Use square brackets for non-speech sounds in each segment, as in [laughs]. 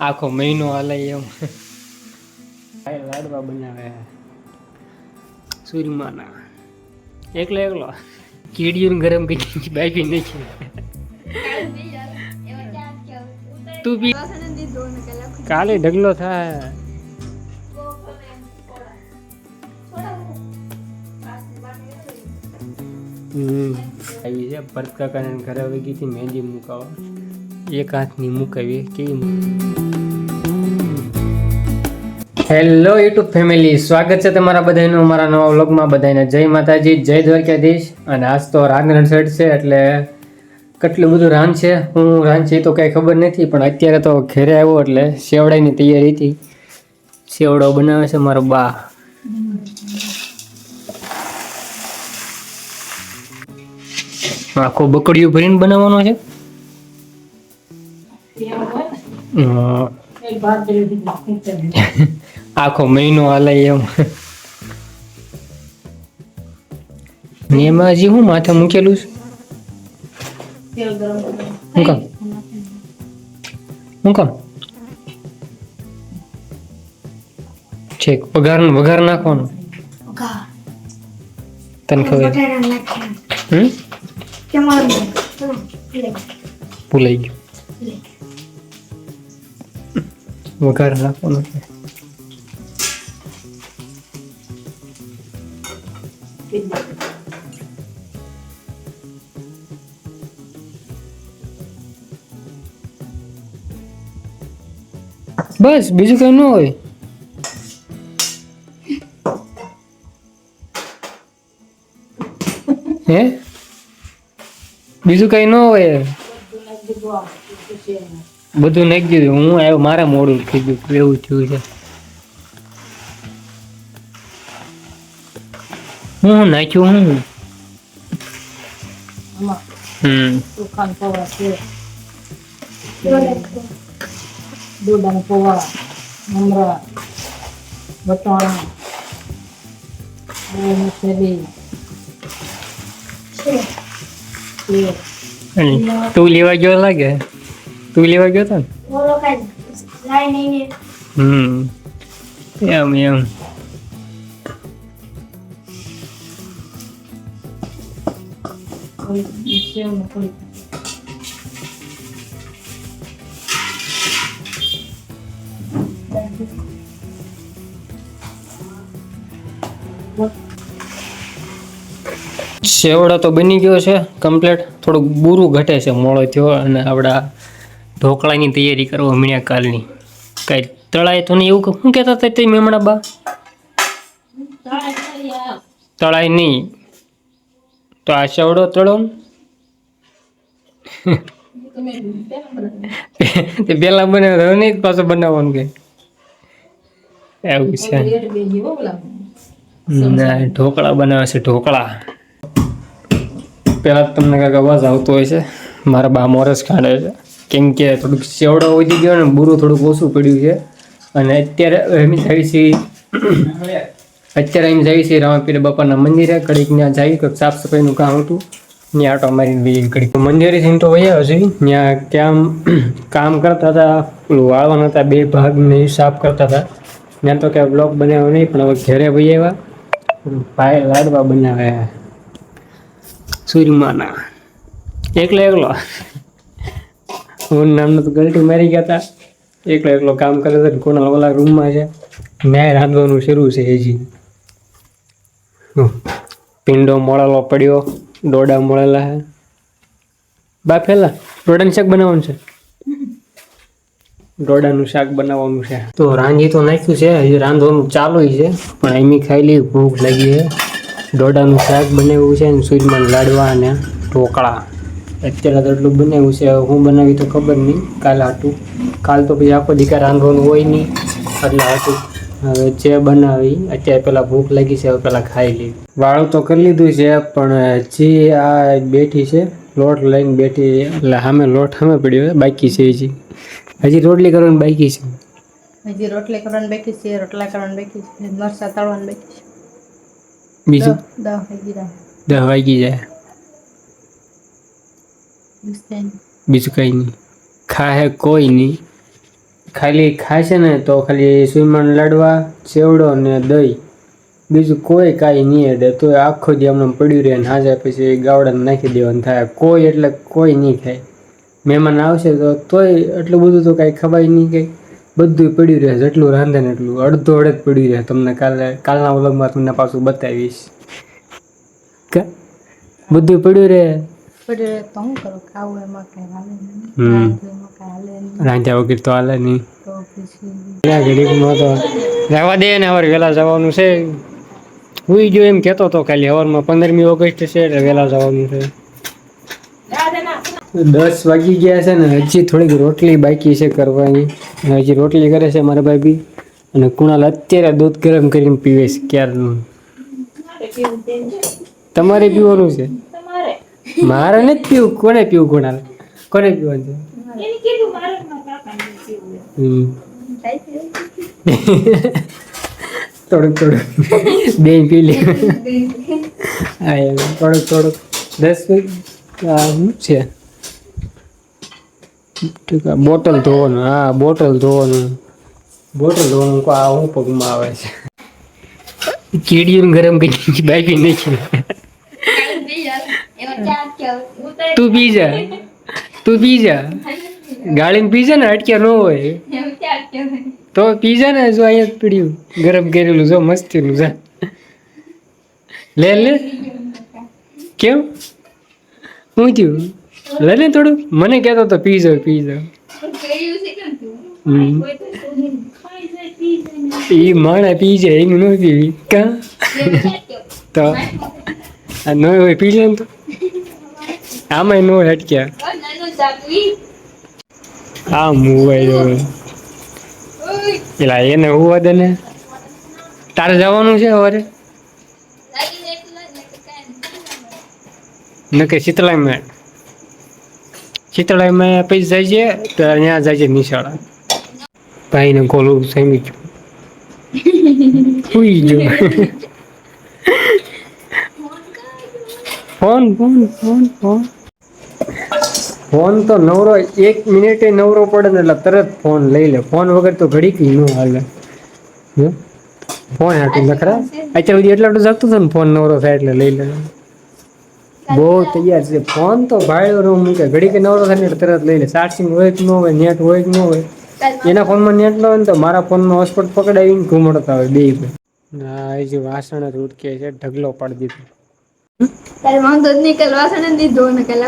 આખો મહિનો હાલે એમ. લાડવા બનાવે. સૂર્યમાના એકલો એકલો. કીડીયું ગરમ કરી બાકી નથી તું બી કાલે ઢગલો થાય. હમ. આવી છે. ભરત કાકાને ઘરે આવી ગઈ હતી મહેંદી મુકાવા. એક હાથની મુકાવી કેવી હેલો યુટ્યુબ ફેમિલી સ્વાગત છે તમારા બધાનું અમારા નવા વ્લોગમાં બધાને. જય માતાજી, જય દ્વારકાધીશ. અને આજ તો રાંધણ સેટ છે, એટલે કેટલું બધું રાંધ છે? હું રાન છે તો કાંઈ ખબર નથી, પણ અત્યારે તો ઘેરે આવ્યો, એટલે સેવડાની તૈયારી હતી. સેવડો બનાવે છે મારો બા. આખો બકડીયું ભરીને બનાવવાનો છે? [laughs] આખો મહિનો હાલે એમ. ને એમાં હજી હું માથે મૂકેલું છે? શું કામ? છેક પગાર વઘાર નાખવાનો. તને ખબર? હમ? ભૂલાઈ ગયું વઘાર નાખવાનો છે બસ બીજું કઈ ન હોય હે બીજું કઈ ન હોય. બધું નાખી દીધું. હું આવ્યો, મારા મોડું થઈ ગયું. એવું થયું છે. હું નાખ્યું, હું હમ. સુખાન પૌવા મમરા વટાણા અને સેવ. અને તું લેવા ગયો લાગે તું લેવા ગયો તો ને હમ એમ એમ કોઈ સેવ ને કોઈ સેવડો તો બની ગયો છે કમ્પ્લીટ થોડુંક બુરું ઘટે છે મોડો થયો અને આપણા ઢોકળાની તૈયારી કરવા હમણાં કાલની. કાંઈ તળાય તો નહીં એવું શું કહેતા હતા તે મેમણા બા? તળાય નહીં. તો આ સેવડો તળો. તે પેલા બનાવ્યો નહીં પાછો બનાવવાનું કે એવું છે. ના ઢોકળા બનાવે છે, ઢોકળા. પેલા તમને કાંઈક અવાજ આવતો હોય છે. મારા બા મોરસ ખાંડે છે. કેમ કે થોડુંક સેવડો વધી ગયો ને બુરું થોડુંક ઓછું પડ્યું છે. અને અત્યારે એમ જાય છે. અત્યારે એમ જાય છે રામાપીર બાપાના મંદિરે. કડીક ત્યાં જાય કંઈક સાફ સફાઈનું કામ હતું. ત્યાં આટો મારી બી કડીક મંદિરે થઈને તો વયા હશે ત્યાં કામ કામ કરતા હતા, પેલું વાળવાના હતા બે ભાગને સાફ કરતા હતા. ત્યાં તો ક્યાંય બ્લોક બનાવ્યો નહીં, પણ હવે ઘરે વહી આવ્યા. ભાઈ લાડવા બનાવે સૂર્યમાના એકલો એકલો. હું નામનો તો ગલટી મારી ગયા હતા એકલો એકલો કામ કરે છે કોના ઓલા રૂમમાં છે. મેં રાંધવાનું શરૂ છે હજી. પિંડો મળેલો પડ્યો ડોડા મળેલા હે બા પેલા ડોડાનું શાક બનાવવાનું છે? ડોડાનું શાક બનાવવાનું છે. તો રાંધી તો નાખ્યું છે, હજી રાંધવાનું ચાલુ છે, પણ એમની ખાઈ લઈ ભૂખ લાગી છે. ડોડાનું શાક બનાવ્યું છે અને સૂર્યમાન લાડવા અને ઢોકળા. અત્યારે તો એટલું બનાવ્યું છે. હું બનાવી તો ખબર નહીં. કાલે હાટું. કાલ તો પછી આખો દીકા રાંધવાનું હોય નહીં. એટલે હતું હવે જે બનાવી, અત્યારે પેલા ભૂખ લાગી છે. હવે પેલા ખાઈ લઈ વાળું તો કરી લીધું છે, પણ જે આ બેઠી છે, લોટ લઈને બેઠી એટલે સામે લોટ સામે પડ્યો બાકી છે હજી. હજી રોટલી કરવાની બાકી છે. હજી રોટલી કરવાની બાકી છે, રોટલા કરવાની બાકી છે મરસા તળવાની બાકી છે. બીજું? દહ વાગી જાય. બીજું કંઈ નહીં. ખાહે કોઈ નહીં. ખાલી ખાશે ને તો ખાલી સુઈમણ લાડવા ચેવડો ને દહીં. બીજું કોઈ કાંઈ નહીં અડે તો આખો દી હમણાં પડ્યું રહે ને હાજર પછી ગાવડાને નાખી દેવાનું થાય. કોઈ એટલે કોઈ નહીં ખાય. મહેમાન આવશે તો તોય એટલું બધું તો કાંઈ ખવાય નહીં કંઈ. બધું પડ્યું રહે જેટલું રાંધે ને એટલું. અડધો અડધ પડ્યું રહે. તમને કાલે કાલના વ્લોગમાં તમને પાછું બતાવીશ. બધું પડ્યું રહે? હું રાંધ્યા વગર તો હાલે નહીં. ઘડીકમાં તો રહેવા દે ને હવે વહેલા જવાનું છે. હુઈ ગયો એમ કહેતો હતો ખાલી સવારમાં પંદરમી ઓગસ્ટ છે એટલે વહેલા જવાનું છે. દસ વાગી ગયા છે ને હજી થોડીક રોટલી બાકી છે કરવાની. હજી રોટલી કરે છે મારા ભાઈ બી અને કુણાલ અત્યારે દૂધ ગરમ કરીને પીવે છે ક્યારનું? તમારે પીવાનું છે? મારે નથી પીવું. કોને પીવું કુણાલ? કોને પીવાનું છે? થોડુંક થોડુંક. બે પી લે. થોડુંક થોડુંક. દસ છે? ઠીક બોટલ ધોવાનું હા બોટલ ધોવાનું. બોટલ ધોવાનું કો આ હું પગમાં આવે છે. કીડીયું ગરમ કરી બાકી નહીં તું પી જા. તું પી જા. ગાળીને પી જા ને અટક્યા ન હોય. તો પીઝા ને જો અહીંયા પીડ્યું. ગરમ કરેલું જો મસ્તીનું જા. લે લે. કેમ? શું થયું? લે થોડું. મને કહેતો તો પી જાવ પી જાવ. ઈ માણા પી જાય એનું ન પીવી. કા? તો. આ ન હોય, પી જાય તો. આમાં ન હોય અટક્યા હોય જો પેલા એને હોવા દે ને. તારે જવાનું છે સવારે નકે શીતળાઈમાં શીતળાઈમાં પછી છે, તો ત્યાં છે નિશાળા. ભાઈને ગોલું સમી ગયું સુઈ ગયું phone phone phone phone. Phone તો નવરો, એક મિનિટે નવરો પડે ને એટલે તરત ફોન લઈ લે. ફોન વગર તો ઘડીક ન હાલે? ફોન હાટું નખરા. અત્યાર સુધી એટલા બધું જાગતું હતું ને, ફોન નવરો થાય એટલે લઈ લે બહુ તૈયાર છે. ફોન તો ભાડ્યો રૂમ મૂકે ઘડીક નવરો થાય ને તરત લઈ લે ચાર્જિંગ હોય કે ન હોય નેટ હોય કે ન હોય એના ફોનમાં નેટ ન હોય ને તો મારા ફોનમાં હોસ્પોટ પકડાવીને ઘૂમડતા હોય બે ના એ જે વાસણ જ ઉટકે છે ઢગલો પાડી દીધો.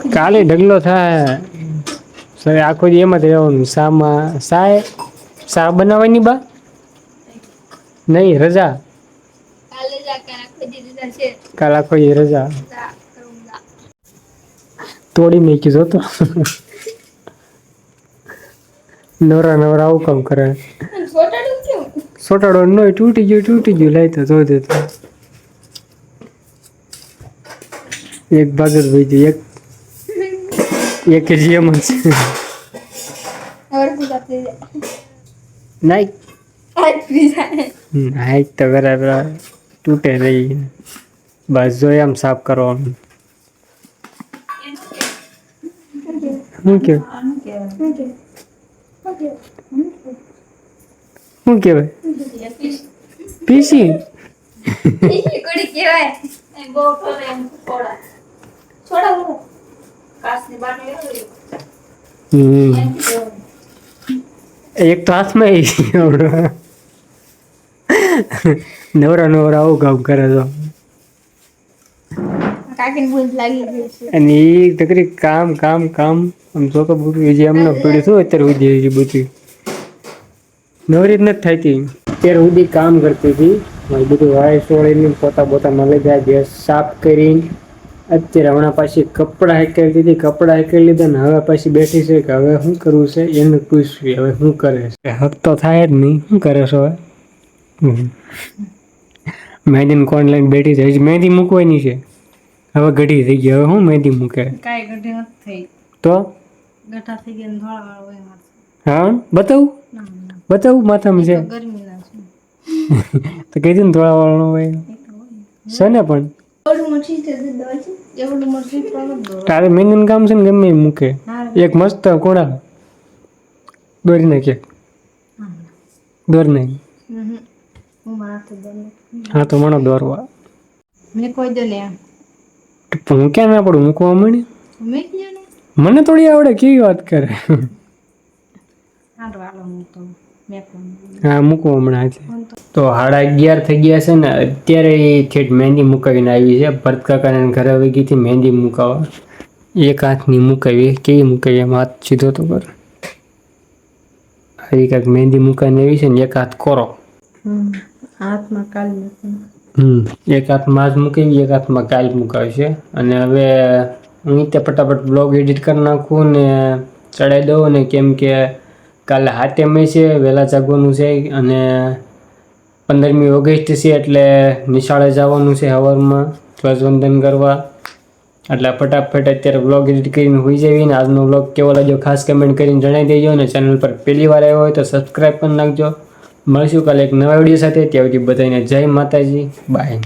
જ કાલ જ ઢગલો થાય. સર આખો દી એમાં જ રહેવાનું. શામાં સાય શા બનાવવાની બા? નહીં રજા. કાલે કાલ આખો દી રજા છે કાલ આખો દી રજા જા કરુંગા તોડી મેકી જોતો નવરા નવરા આવું કામ કરે. સોટાડો નો તૂટી ગયું તૂટી ગયું લાઈ તો જોઈ દેતો એક ભાગ જ ભાઈ એક એક જ એમ જ. છે હરકું સાથે નાઈ. આજ પી જાય. હાઈટ તો બરાબર તૂટે નહીં બસ જો એમ સાફ કરવાનું. શું કે શું કહેવાય પીસી કહેવાય એક તો હાથમાં નવરા નવરા આવું કામ કરે તો કાકીને ભૂલ લાગી ગઈ છે અને એ તકરી કામ કામ કામ આમ જો કે બધું જે એમને પીડ્યું હતું અત્યારે સુધી હજી બધી. નવરી જ નથી થતી અત્યારે સુધી કામ કરતી હતી. બધું વાય સોળીને પોતા પોતામાં લઈ ગયા ગેસ સાફ કરીને અત્યારે હમણાં પાછી કપડાં હેકેલી દીધી કપડાં હેકેલી લીધા ને હવે પાછી બેઠી છે કે હવે શું કરવું છે એને પૂછવી હવે શું કરે છે? હક તો થાય જ નહીં. શું કરે છે હવે? હમ. મહેંદીને કોણ લઈને બેઠી છે? હજી મહેંદી મૂકવાની છે. હવે ઘડી થઈ ગઈ. હવે હું મહેંદી મૂકે? કાંઈ ઘડી નથી થઈ. તો? ગઠા થઈ ગયા ધોળા વાળા હોય મારે હા? બતાવું? બતાવું માથામાં છે. તો કહી દે ને વાળો હોય. છે ને પણ તારે મહેંદીનું કામ છે ને ગમે એ મૂકે. એક મસ્ત કોણા. દોરી નાખે. દોર નહીં હમ. હું તો મને દોરવા. મેં કોઈ દે પણ હું ક્યાં ના પડું મૂકવા મળી? મને થોડી આવડે કેવી વાત કરે? હું મૂકો. હમણાં છે તો સાડા અગિયાર થઈ ગયા છે ને અત્યારે ઠેઠ મહેંદી મુકાવીને આવી છે. ભરત કાકાને ઘરે વહી થી મહેંદી મુકાવા એક હાથની મુકાવી. કેવી મુકાવી? એમ હાથ સીધો તો કર આવી કાંઈક મહેંદી મુકાઈને આવી છે ને એક હાથ કોરો. હાથમાં કાલ હમ એક હાથમાં આજ મુકાવી એક હાથમાં કાલ મુકાવી છે. અને હવે હું તે ફટાફટ બ્લોગ એડિટ કરી નાખું ને ચડાવી દઉં ને કેમ કે કાલે હાથે મેં છે, વહેલા જાગવાનું છે અને પંદરમી ઓગસ્ટ છે એટલે નિશાળે જવાનું છે હવારમાં ધ્વજવંદન કરવા. એટલે ફટાફટ અત્યારે બ્લોગ એડિટ કરીને હોઈ જવી ને આજનો બ્લોગ કેવો લાગ્યો ખાસ કમેન્ટ કરીને જણાવી દેજો અને ચેનલ પર પહેલી વાર આવ્યો હોય તો સબસ્ક્રાઈબ પણ નાખજો. મળશું કાલે એક નવા વીડિયો સાથે, ત્યાં સુધી બધાને જય માતાજી બાય